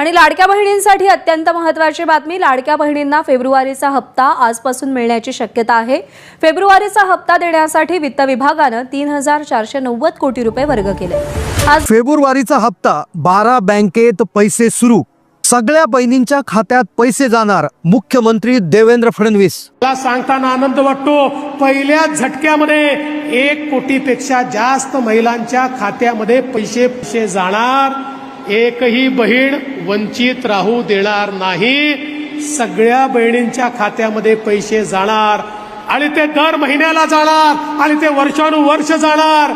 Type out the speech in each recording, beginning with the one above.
आणि लाडक्या बहिणींसाठी अत्यंत महत्त्वाची बातमी लाडक्या बहिणींना फेब्रुवारीचा हप्ता आजपासून मिळण्याची शक्यता आहे. फेब्रुवारीचा हप्ता देण्यासाठी वित्त विभागानं तीन हजार चारशे नव्वद कोटी रुपये वर्ग केले. आज फेब्रुवारीचा हप्ता बारा बँकेत पैसे सुरू. सगळ्या बहिणींच्या खात्यात पैसे जाणार मुख्यमंत्री देवेंद्र फडणवीस. मला सांगताना आनंद वाटतो पहिल्या झटक्यामध्ये एक कोटीपेक्षा जास्त महिलांच्या खात्यामध्ये पैसे पैसे जाणार. एकही बहीण वंचित राहू देणार नाही. सगळ्या बहिणींच्या खात्यामध्ये पैसे जाणार. आणि ते दर महिन्याला जाणार. आणि ते वर्षानुवर्ष जाणार.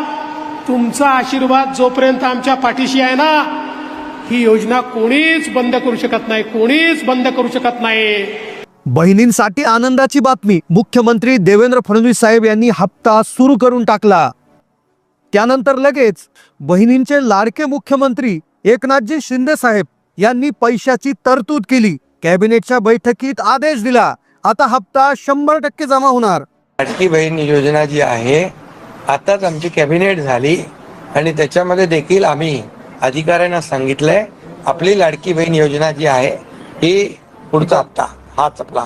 तुमचा आशीर्वाद जोपर्यंत आमच्या पाठीशी आहे ना ही योजना कोणीच बंद करू शकत नाही कोणीच बंद करू शकत नाही. बहिणींसाठी आनंदाची बातमी मुख्यमंत्री देवेंद्र फडणवीस साहेब यांनी हप्ता सुरू करून टाकला. त्यानंतर लगेच बहिणींचे लाडके मुख्यमंत्री एकनाथजी शिंदे साहेब यांनी पैशाची तरतूद केली. कॅबिनेटच्या बैठकीत आदेश दिला. आता हप्ता शंभर टक्के जमा होणार. लाडकी बहीण योजना जी आहे आताच आमची कॅबिनेट झाली आणि त्याच्यामध्ये देखील आम्ही अधिकाऱ्यांना सांगितलंय आपली लाडकी बहीण योजना जी आहे ही पुढचा हप्ता हाच आपला.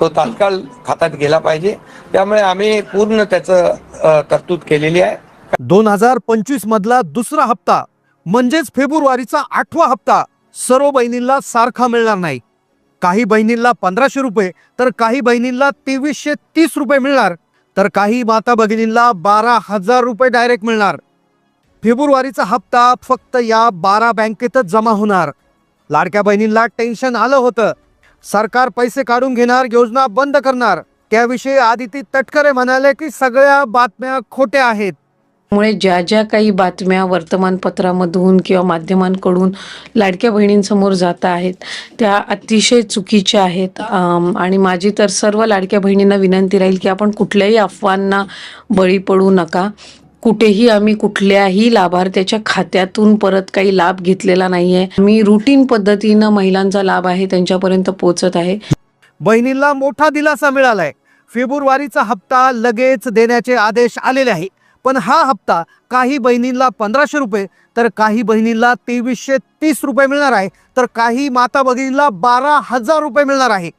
तो तात्काळ खात्यात गेला पाहिजे. त्यामुळे आम्ही पूर्ण त्याचं तरतूद केलेली आहे. दोन हजार पंचवीस मधला दुसरा हप्ता म्हणजेच फेब्रुवारीचा आठवा हप्ता सर्व बहिणींना सारखा मिळणार नाही. काही बहिणींना पंधराशे रुपये तर काही बहिणींना तेवीसशे तीस रुपये मिळणार तर काही माता भगिनींना बारा हजार रुपये डायरेक्ट मिळणार. फेब्रुवारीचा हप्ता फक्त या बारा बँकेतच जमा होणार. लाडक्या बहिणींना टेन्शन आलं होतं. सरकार पैसे काढून घेणार योजना बंद करणार. त्याविषयी आदिती तटकरे म्हणाले की सगळ्या बातम्या खोट्या आहेत. मुळे ज्या ज्या काही बातम्या वर्तमानपत्रामधून किंवा माध्यमांकडून लाडक्या बहिणींसमोर जात आहेत त्या अतिशय चुकीच्या आहेत. आणि माझी तर सर्व लाडक्या बहिणींना विनंती राहील की आपण कुठल्याही अफवांना बळी पडू नका. कुठेही आम्ही कुठल्याही लाभार्थ्याच्या खात्यातून परत काही लाभ घेतलेला नाही आहे मी रुटीन पद्धतीनं महिलांचा लाभ आहे त्यांच्यापर्यंत पोहोचत आहे. बहिणींना मोठा दिलासा मिळालाय. फेब्रुवारीचा हप्ता लगेच देण्याचे आदेश आलेले आहे पण हा हप्ता काही बहिणींना पंधराशे रुपये तर काही बहिणींना तेवीसशे तीस रुपये मिळणार आहे तर काही माता भगिनींना बारा हजार रुपये मिळणार आहे.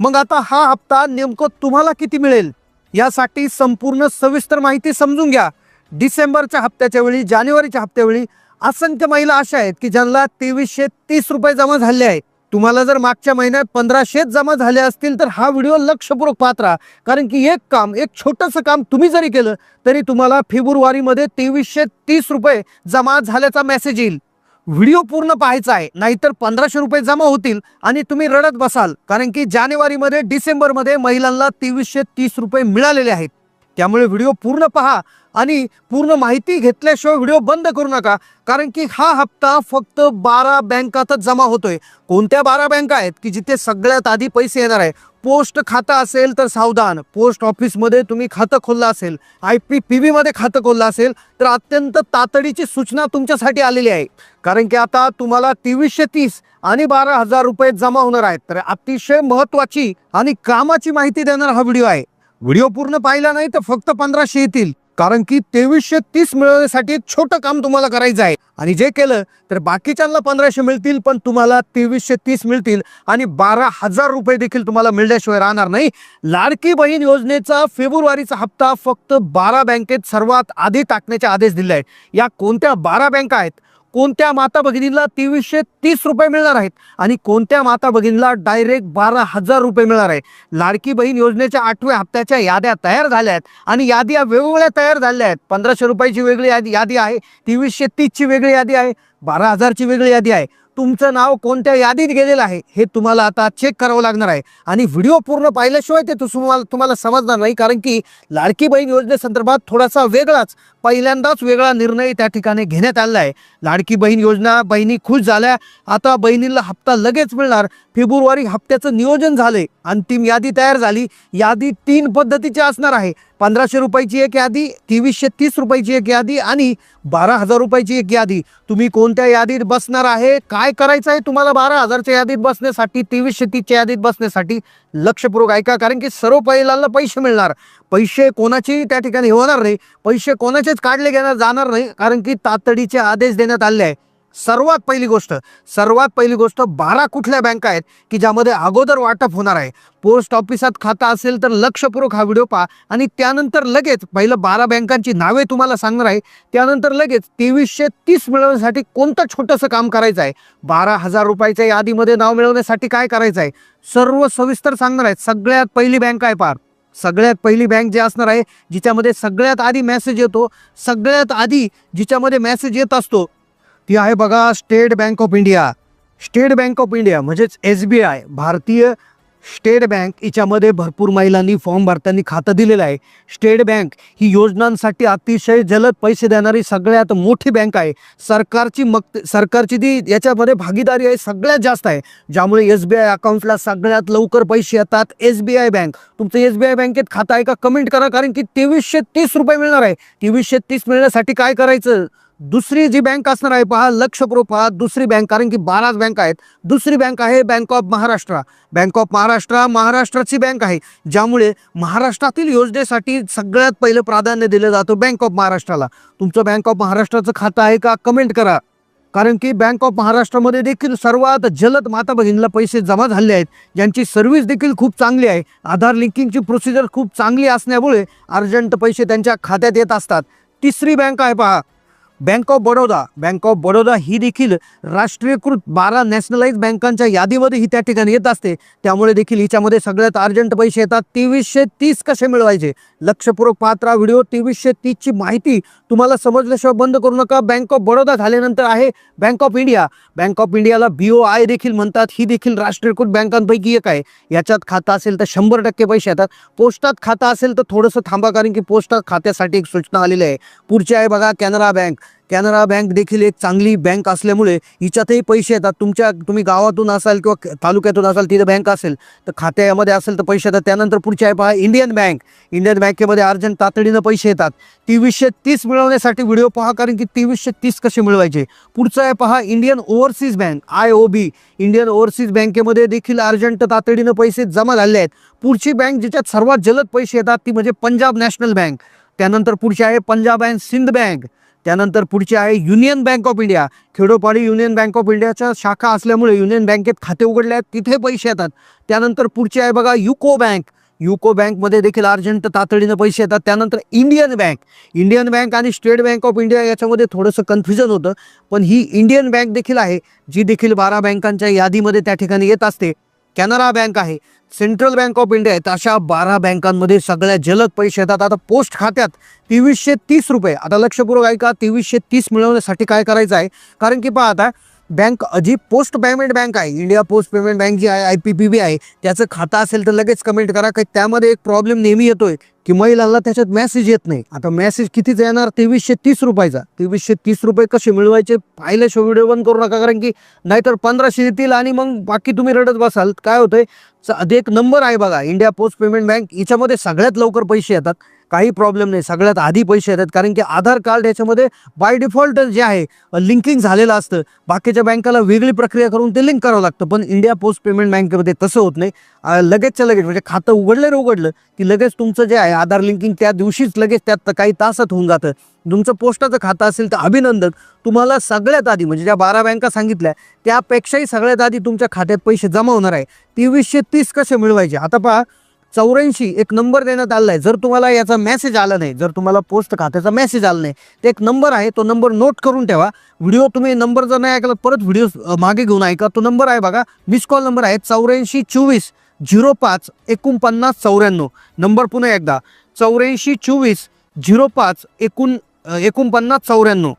मग आता हा हप्ता नेमकं तुम्हाला किती मिळेल? यासाठी संपूर्ण सविस्तर माहिती समजून घ्या. डिसेंबरच्या हप्त्याच्या वेळी जानेवारीच्या हप्त्यावेळी असंख्य महिला अशा आहेत की ज्यांना तेवीसशे तीस रुपये जमा झाले आहेत. तुम्हाला जर मागच्या महिन्यात पंधराशेच जमा झाले असतील तर हा व्हिडिओ लक्षपूर्वक पाहत राहा. कारण की एक काम एक छोटंसं काम तुम्ही जरी केलं तरी तुम्हाला फेब्रुवारीमध्ये तेवीसशे तीस रुपये जमा झाल्याचा मेसेज येईल. व्हिडिओ पूर्ण पाहायचा आहे नाहीतर पंधराशे रुपये जमा होतील आणि तुम्ही रडत बसाल. कारण की जानेवारीमध्ये डिसेंबरमध्ये महिलांना तेवीसशे तीस रुपये मिळालेले आहेत. त्यामुळे व्हिडिओ पूर्ण पहा आणि पूर्ण माहिती घेतल्याशिवाय व्हिडिओ बंद करू नका. कारण की हा हप्ता फक्त बारा बँकातच जमा होतोय. कोणत्या बारा बँका आहेत की जिथे सगळ्यात आधी पैसे येणार आहे? पोस्ट खातं असेल तर सावधान. पोस्ट ऑफिसमध्ये तुम्ही खातं खोललं असेल आय पी पी बीमध्ये खातं खोललं असेल तर अत्यंत तातडीची सूचना तुमच्यासाठी आलेली आहे. कारण की आता तुम्हाला तेवीसशे तीस आणि बारा हजार रुपये जमा होणार आहेत. तर अतिशय महत्त्वाची आणि कामाची माहिती देणारा हा व्हिडिओ आहे. व्हिडिओ पूर्ण पाहिला नाही तर फक्त पंधराशे येतील. कारण की तेवीसशे तीस मिळवण्यासाठी एक छोटं काम तुम्हाला करायचं आहे. आणि जे केलं तर बाकीच्यांना पंधराशे मिळतील पण तुम्हाला तेवीसशे तीस मिळतील आणि बारा हजार रुपये देखील तुम्हाला मिळल्याशिवाय राहणार नाही. लाडकी बहीण योजनेचा फेब्रुवारीचा हप्ता फक्त बारा बँकेत सर्वात आधी टाकण्याचे आदेश दिले आहेत. या कोणत्या बारा बँका आहेत? कोणत्या माता भगिनीला तेवीसशे तीस रुपये मिळणार आहेत? आणि कोणत्या माता भगिनीला डायरेक्ट बारा हजार रुपये मिळणार आहे? लाडकी बहीण योजनेच्या आठव्या हप्त्याच्या याद्या तयार झाल्या आहेत. आणि याद्या वेगवेगळ्या तयार झाल्या आहेत. पंधराशे रुपयाची वेगळी यादी यादी आहे. तेवीसशे तीसची वेगळी यादी आहे. बारा हजारची वेगळी यादी आहे. तुमचं नाव कोणत्या यादीत गेलेलं आहे हे तुम्हाला आता चेक करावं लागणार आहे. आणि व्हिडिओ पूर्ण पाहिल्याशिवाय ते तुम्हाला तुम्हाला समजणार नाही कारण की लाडकी बहीण योजनेसंदर्भात थोडासा वेगळाच पहिल्यांदाच वेगळा निर्णय त्या ठिकाणी घेण्यात आलेला आहे. लाडकी बहीण योजना बहिणी खुश झाल्या आता बहिणीला हप्ता लगेच मिळणार. फेब्रुवारी हप्त्याचं नियोजन झाले अंतिम यादी तयार झाली. यादी तीन पद्धतीची असणार आहे. पंधराशे रुपयाची एक यादी तेवीसशे तीस रुपयाची एक यादी आणि बारा हजार रुपयाची एक यादी. तुम्ही कोणत्या यादीत बसणार आहे? काय करायचं आहे तुम्हाला बारा हजारच्या यादीत बसण्यासाठी तेवीसशे तीसच्या यादीत बसण्यासाठी? लक्षपूर्वक ऐका कारण की सर्व पहिल्याला पैसे मिळणार. पैसे कोणाचेही त्या ठिकाणी होणार नाही. पैसे कोणाचेच काढले घेणार जाणार नाही कारण की तातडीचे आदेश देण्यात आले आहे सर्वात पहिली गोष्ट सर्वात पहिली गोष्ट बारा कुठल्या बँका आहेत की ज्यामध्ये अगोदर वाटप होणार आहे? पोस्ट ऑफिसात खाता असेल तर लक्षपूर्वक हा व्हिडिओ पहा आणि त्यानंतर लगेच पहिलं बारा बँकांची नावे तुम्हाला सांगणार आहे. त्यानंतर लगेच तेवीसशे तीस मिळवण्यासाठी कोणतं छोटंसं काम करायचं आहे? बारा हजार रुपयाच्या यादीमध्ये नाव मिळवण्यासाठी काय करायचं आहे? सर्व सविस्तर सांगणार आहेत. सगळ्यात पहिली बँक आहे पार. सगळ्यात पहिली बँक जी असणार आहे जिच्यामध्ये सगळ्यात आधी मेसेज येतो सगळ्यात आधी जिच्यामध्ये मेसेज येत असतो ती आहे बघा State Bank of India. State Bank of India म्हणजेच एस बी आय भारतीय स्टेट बँक हिच्यामध्ये भरपूर महिलांनी फॉर्म भरताना खातं दिलेलं आहे. स्टेट बँक ही योजनांसाठी अतिशय जलद पैसे देणारी सगळ्यात मोठी बँक आहे. सरकारची मग सरकारची ती याच्यामध्ये भागीदारी आहे सगळ्यात जास्त आहे. ज्यामुळे एस बी आय अकाउंटला सगळ्यात लवकर पैसे येतात. S B I bank. तुमचं एस बी आय बँकेत खातं आहे का? कमेंट करा. कारण की तेवीसशे तीस रुपये मिळणार आहे. तेवीसशे तीस मिळण्यासाठी काय करायचं? दुसरी जी बँक असणार आहे पहा लक्ष प्रो पहा दुसरी बँक कारण की बाराच बँक आहेत. दुसरी बँक आहे Bank of Maharashtra Bank of Maharashtra महाराष्ट्राची बँक आहे ज्यामुळे महाराष्ट्रातील योजनेसाठी सगळ्यात पहिलं प्राधान्य दिलं जातं बँक ऑफ महाराष्ट्राला तुमचं बँक ऑफ महाराष्ट्राचं खातं आहे का? कमेंट करा. कारण की बँक ऑफ महाराष्ट्रामध्ये देखील सर्वात जलद माता भगिनीला पैसे जमा झाले आहेत. ज्यांची सर्व्हिस देखील खूप चांगली आहे. आधार लिंकिंगची प्रोसिजर खूप चांगली असल्यामुळे अर्जंट पैसे त्यांच्या खात्यात येत असतात. तिसरी बँक आहे पहा. Bank of Baroda Bank of Baroda ही देखील राष्ट्रीयकृत बारा नॅशनलाइज बँकांच्या यादीमध्ये ही त्या ठिकाणी येत असते. त्यामुळे देखील हिच्यामध्ये सगळ्यात अर्जंट पैसे येतात. तेवीसशे तीस कसे मिळवायचे? लक्षपूर्वक पात्रा व्हिडिओ. तेवीसशे तीसची माहिती तुम्हाला समजल्याशिवाय बंद करू नका. बँक ऑफ बडोदा झाल्यानंतर आहे Bank of India. Bank of इंडियाला बी ओ आय देखील म्हणतात. ही देखील राष्ट्रीयकृत बँकांपैकी एक आहे. याच्यात खातं असेल तर शंभर टक्के पैसे येतात. पोस्टात खातं असेल तर थोडंसं थांबा कारण की पोस्टात खात्यासाठी एक सूचना आलेली आहे. पुढची आहे बघा कॅनरा बँक. कॅनरा बँक देखील एक चांगली बँक असल्यामुळे हिच्यातही पैसे येतात. तुमच्या तुम्ही गावातून असाल किंवा तालुक्यातून असाल तिथं बँक असेल तर खात्यामध्ये असेल तर पैसे येतात. त्यानंतर पुढची आहे पहा इंडियन बँक. इंडियन बँकेमध्ये अर्जंट तातडीनं पैसे येतात. तेवीसशे तीस मिळवण्यासाठी व्हिडिओ पहा कारण की तेवीसशे तीस कसे मिळवायचे? पुढचं आहे पहा Indian Overseas Bank I O B Indian Overseas बँकेमध्ये देखील अर्जंट तातडीनं पैसे जमा झाले आहेत. पुढची बँक जिच्यात सर्वात जलद पैसे येतात ती म्हणजे पंजाब नॅशनल बँक. त्यानंतर पुढची आहे पंजाब अँड सिंध बँक. त्यानंतर पुढची आहे युनियन बँक ऑफ इंडिया. खेडोपाडी युनियन बँक ऑफ इंडियाच्या शाखा असल्यामुळे युनियन बँकेत खाते उघडले आहेत तिथे पैसे येतात. त्यानंतर पुढची आहे बघा युको बँक. युको बँकमध्ये देखील अर्जंट तातडीनं पैसे येतात. त्यानंतर इंडियन बँक. इंडियन बँक आणि स्टेट बँक ऑफ इंडिया याच्यामध्ये थोडंसं कन्फ्युजन होतं. पण ही इंडियन बँक देखील आहे जी देखील बारा बँकांच्या यादीमध्ये त्या ठिकाणी येत असते. कॅनरा बँक आहे. सेंट्रल बँक ऑफ इंडिया आहेत अशा बारा बँकांमध्ये सगळ्यात जलद पैसे येतात. आता पोस्ट खात्यात तेवीसशे तीस रुपये. आता लक्षपूर्वक ऐका तेवीसशे तीस मिळवण्यासाठी काय करायचं आहे? कारण की पहा आता बँक जी पोस्ट पेमेंट बँक आहे इंडिया पोस्ट पेमेंट बँक जी आहे आय पी पी बी आहे त्याचं खातं असेल तर लगेच कमेंट करा काही त्यामध्ये एक प्रॉब्लेम नेहमी येतोय की महिलांना त्याच्यात मेसेज येत नाही. आता मेसेज कितीचा येणार? तेवीसशे तीस रुपयाचा. तेवीसशे तीस रुपये कसे मिळवायचे? पाहिल्याशिवाय व्हिडिओ बंद करू नका कारण की नाहीतर पंधराशे येतील आणि मग बाकी तुम्ही रडत बसाल. काय होतंय? एक नंबर आहे बघा इंडिया पोस्ट पेमेंट बँक याच्यामध्ये सगळ्यात लवकर पैसे येतात. काही प्रॉब्लेम नाही. सगळ्यात आधी पैसे येतात. कारण की आधार कार्ड याच्यामध्ये बाय डिफॉल्ट जे आहे लिंकिंग झालेलं असतं. बाकीच्या बँकाला वेगळी प्रक्रिया करून ते लिंक करावं लागतं. पण इंडिया पोस्ट पेमेंट बँकेमध्ये तसं होत नाही. लगेचच्या लगेच म्हणजे खातं उघडलं उघडलं की लगेच तुमचं जे आहे आधार लिंकिंग त्या दिवशीच लगेच त्यात काही तासात होऊन जातं. तुमचं पोस्टाचं खातं असेल तर अभिनंदन. तुम्हाला सगळ्यात आधी म्हणजे ज्या बारा बँका सांगितल्या त्यापेक्षाही सगळ्यात आधी तुमच्या खात्यात पैसे जमा होणार आहे. तेवीसशे तीस कसे मिळवायचे? आता पहा चौऱ्याऐंशी एक नंबर देण्यात आला आहे जर तुम्हाला याचा मेसेज आला नाही जर तुम्हाला पोस्ट खात्याचा मेसेज आला नाही तर एक नंबर आहे तो नंबर नोट करून ठेवा. व्हिडिओ तुम्ही नंबर जर नाही ऐकला परत व्हिडिओ मागे घेऊन ऐका. तो नंबर आहे बघा मिस कॉल नंबर आहे चौऱ्याऐंशी चोवीस झिरो पाच एकोणपन्नास चौऱ्याण्णव. नंबर पुन्हा एकदा. चौऱ्याऐंशी चोवीस झिरो पाच एकूण एकोणपन्नास चौऱ्याण्णव.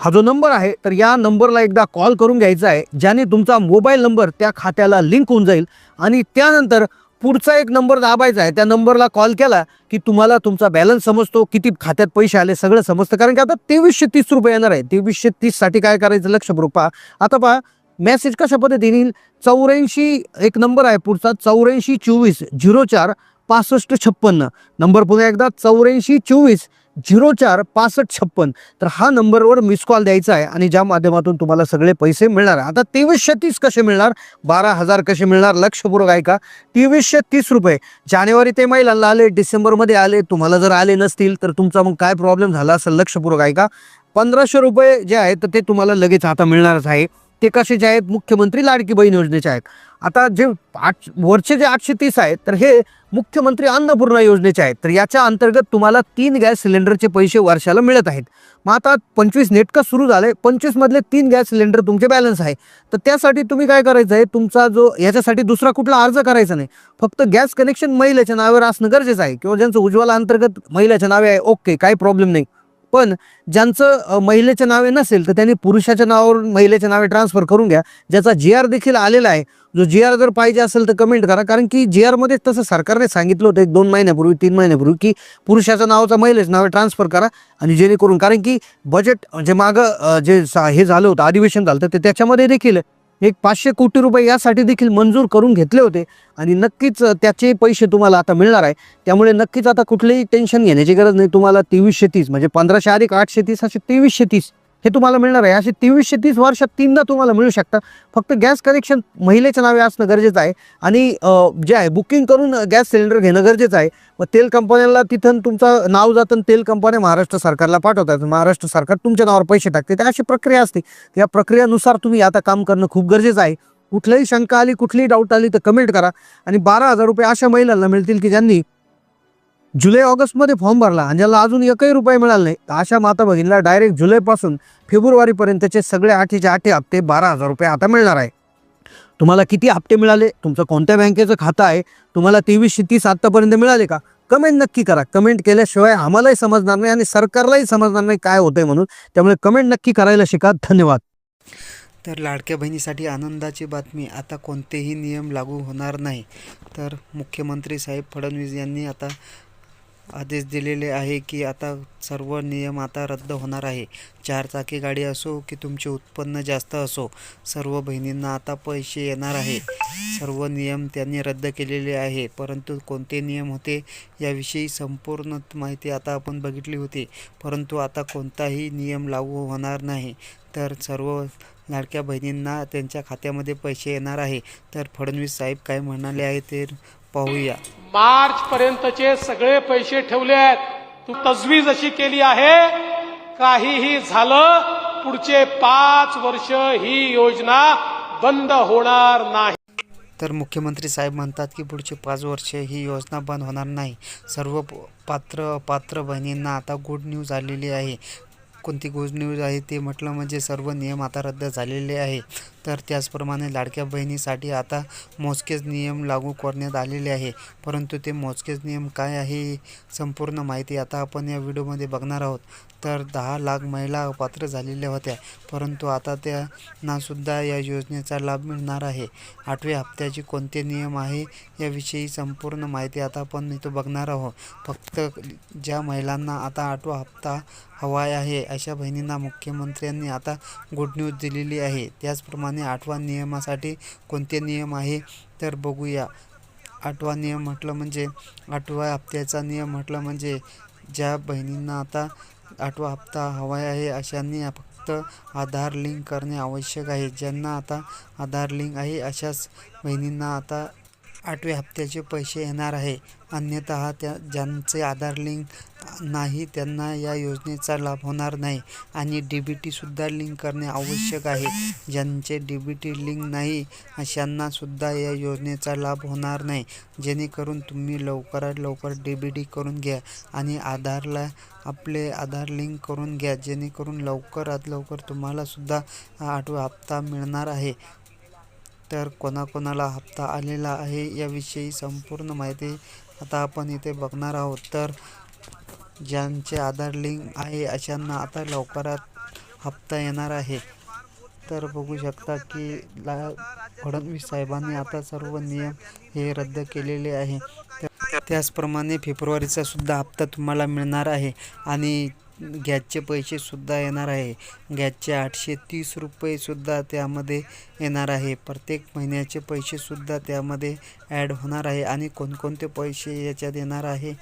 हा जो नंबर आहे तर या नंबरला एकदा कॉल करून घ्यायचा आहे ज्याने तुमचा मोबाईल नंबर त्या खात्याला लिंक होऊन जाईल. आणि त्यानंतर पुढचा एक नंबर दाबायचा आहे त्या नंबरला कॉल केला की तुम्हाला तुमचा बॅलन्स समजतो किती खात्यात पैसे आले सगळं समजतं. कारण की आता तेवीसशे तीस रुपये येणार आहे. तेवीसशे तीससाठी काय करायचं? लक्षपूर्वक पहा. आता पहा मेसेज कशा पद्धतीने येईल? चौऱ्याऐंशी एक नंबर आहे पुढचा. चौऱ्याऐंशी चोवीस झिरो चार पासष्ट छप्पन्न. नंबर पुन्हा एकदा. चौऱ्याऐंशी चोवीस झिरो चार पासष्ट छप्पन. तर हा नंबरवर मिस कॉल द्यायचा आहे आणि ज्या माध्यमातून तुम्हाला सगळे पैसे मिळणार आहे. आता तेवीसशे तीस कसे मिळणार? बारा हजार कसे मिळणार? लक्षपूर्वक ऐका. तेवीसशे तीस रुपये. जानेवारी ते महिलांना आले डिसेंबरमध्ये आले तुम्हाला जर आले नसतील तर तुमचा मग काय प्रॉब्लेम झाला असेल? लक्षपूर्वक ऐका. पंधराशे रुपये जे आहेत तर ते तुम्हाला लगेच आता मिळणारच आहे. ते कशाचे आहेत मुख्यमंत्री लाडकी बहीण योजनेचे आहेत. आता जे आठ वरचे जे आठशे तीस आहेत तर हे मुख्यमंत्री अन्नपूर्णा योजनेचे आहेत. तर याच्या अंतर्गत तुम्हाला तीन गॅस सिलेंडरचे पैसे वर्षाला मिळत आहेत. मग आता पंचवीस नेटकं सुरू झालं आहे पंचवीसमधले तीन गॅस सिलेंडर तुमचे बॅलन्स आहे. तर त्यासाठी तुम्ही काय करायचं आहे तुमचा जो याच्यासाठी दुसरा कुठला अर्ज करायचा नाही. फक्त गॅस कनेक्शन महिलेच्या नावावर असणं गरजेचं आहे. किंवा ज्यांचं उज्ज्वला अंतर्गत महिलेच्या नावे आहे ओके काही प्रॉब्लेम नाही. पण ज्यांचं महिलेच्या नावे नसेल तर त्यांनी पुरुषाच्या नावावर महिलेच्या नावे ट्रान्सफर करून घ्या. ज्याचा जी आर देखील आलेला आहे जो जी आर जर पाहिजे असेल तर कमेंट करा. कारण की जी आरमध्ये तसं सरकारने सांगितलं होतं एक दोन महिन्यापूर्वी तीन महिन्यापूर्वी की पुरुषाच्या नावाचा महिलेच्या नावे ट्रान्सफर करा आणि जेणेकरून कारण की बजेट जे मागं जे सा- हे झालं होतं अधिवेशन झालं तर त्याच्यामध्ये देखील एक पाचशे कोटी रुपये यासाठी देखील मंजूर करून घेतले होते. आणि नक्कीच त्याचे पैसे तुम्हाला आता मिळणार आहे. त्यामुळे नक्कीच आता कुठलेही टेन्शन घेण्याची गरज नाही. तुम्हाला तेवीसशे तीस म्हणजे पंधराशे अधिक आठशे तीस असे तेवीसशे तीस हे तुम्हाला मिळणार आहे. असे तेवीसशे तीस वर्षात तीनदा तुम्हाला मिळू शकतात फक्त गॅस कनेक्शन महिलेच्या नावे असणं गरजेचं आहे. आणि जे आहे बुकिंग करून गॅस सिलेंडर घेणं गरजेचं आहे. मग तेल कंपन्यांना तिथं तुमचं नाव जातं तेल कंपन्या महाराष्ट्र सरकारला पाठवतात. महाराष्ट्र सरकार तुमच्या नावावर पैसे टाकते. तर अशी प्रक्रिया असते. या प्रक्रियानुसार तुम्ही आता काम करणं खूप गरजेचं आहे. कुठल्याही शंका आली कुठलीही डाऊट आली तर कमेंट करा. आणि बारा हजार रुपये अशा महिलांना मिळतील की ज्यांनी जुलै ऑगस्टमध्ये फॉर्म भरला आणि ज्याला अजून एकही रुपये मिळाला नाही. तर अशा माता भगिनीला डायरेक्ट जुलैपासून फेब्रुवारीपर्यंतचे सगळे आठीचे आठे हप्ते बारा हजार रुपये आता मिळणार आहे. तुम्हाला किती हप्ते मिळाले? तुमचं कोणत्या बँकेचं खातं आहे? तुम्हाला तेवीसशे तीस आत्तापर्यंत मिळाले का? कमेंट नक्की करा. कमेंट केल्याशिवाय आम्हालाही समजणार नाही आणि सरकारलाही समजणार नाही काय होतंय म्हणून. त्यामुळे कमेंट नक्की करायला शिका. धन्यवाद. तर लाडक्या बहिणीसाठी आनंदाची बातमी. आता कोणतेही नियम लागू होणार नाही. तर मुख्यमंत्री साहेब फडणवीस यांनी आता आदेश दिलेले आहे की आता सर्व नियम आता रद्द होणार आहे. चार चाकी गाडी असो की तुमचे उत्पन्न जास्त असो सर्व बहिणींना आता पैसे येणार आहे. सर्व नियम त्यांनी रद्द केलेले आहे परंतु कोणते नियम होते याविषयी संपूर्ण माहिती आता आपण बघितली होती. परंतु आता कोणताही नियम लागू होणार नाही. तर सर्व लाडक्या बहिणींना त्यांच्या खात्यामध्ये पैसे येणार आहे. तर फडणवीस साहेब काय म्हणाले आहे ते पाहूया. मार्च पर्यंतचे सगळे पैसे ठेवले आहेत. तू तजवीज अशी केली आहे काहीही झालं पुढचे पाच वर्ष ही योजना बंद होणार नाही. तर मुख्यमंत्री साहेब म्हणतात की पुढचे पाच वर्ष ही योजना बंद होणार नाही. सर्व पात्र अपात्र बहिणींना आता गुड न्यूज आलेली आहे. कोणती गुड न्यूज आहे ते म्हटलं म्हणजे सर्व नियम आता रद्द झालेले आहे. तर त्याचप्रमाणे लाडक्या बहिणीसाठी आता मोजकेच नियम लागू करण्यात आलेले आहे. परंतु ते मोजकेच नियम काय आहे संपूर्ण माहिती आता आपण या व्हिडिओमध्ये बघणार आहोत. तर दहा लाख महिला अपात्र झालेल्या होत्या. परंतु आता त्यांनासुद्धा या योजनेचा लाभ मिळणार आहे. आठव्या हप्त्याचे कोणते नियम आहे याविषयी संपूर्ण माहिती आता आपण इथं बघणार आहोत. फक्त ज्या महिलांना आता आठवा हप्ता हवा आहे अशा बहिणींना मुख्यमंत्र्यांनी आता गुड न्यूज दिलेली आहे. त्याचप्रमाणे आठवा नियमासाठी कोणते नियम आहे तर बघूया. आठवा नियम म्हटलं म्हणजे आठव्या हप्त्याचा नियम म्हटलं म्हणजे ज्या बहिणींना आता आठवा हप्ता हवा आहे अशांनी फक्त आधार लिंक करणे आवश्यक आहे. ज्यांना आता आधार लिंक आहे अशाच बहिणींना आता आठव्या हप्त्याचे पैसे येणार आहे. अन्यथा त्या ज्यांचे आधार लिंक नाही त्यांना या योजनेचा लाभ होणार नाही. आणि डी बी टीसुद्धा लिंक करणे आवश्यक आहे. ज्यांचे डी बी टी लिंक नाही अशांनासुद्धा या योजनेचा लाभ होणार नाही. जेणेकरून तुम्ही लवकरात लवकर डी बी टी करून घ्या आणि आधारला आपले आधार लिंक करून घ्या. जेणेकरून लवकरात लवकर तुम्हालासुद्धा आठवा हप्ता मिळणार आहे. तर कोणाकोणाला हप्ता आलेला आहे याविषयी संपूर्ण माहिती आता आपण इथे बघणार आहोत. तर ज्यांचे आधार लिंक आहे अशांना आता लवकरात हप्ता येणार आहे. तर बघू शकता की ला फडणवीस साहेबांनी आता सर्व नियम हे रद्द केलेले आहे. त्याचप्रमाणे फेब्रुवारीचा सुद्धा हप्ता तुम्हाला मिळणार आहे. आणि गॅसचे पैसेसुद्धा येणार आहे. गॅसचे आठशे तीस रुपयेसुद्धा त्यामध्ये येणार आहे. प्रत्येक महिन्याचे पैसेसुद्धा त्यामध्ये ॲड होणार आहे आणि कोणकोणते पैसे याच्यात येणार आहे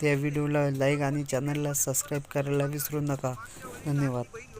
त्या व्हिडिओला लाईक आणि चॅनलला सबस्क्राईब करायला विसरू नका. धन्यवाद.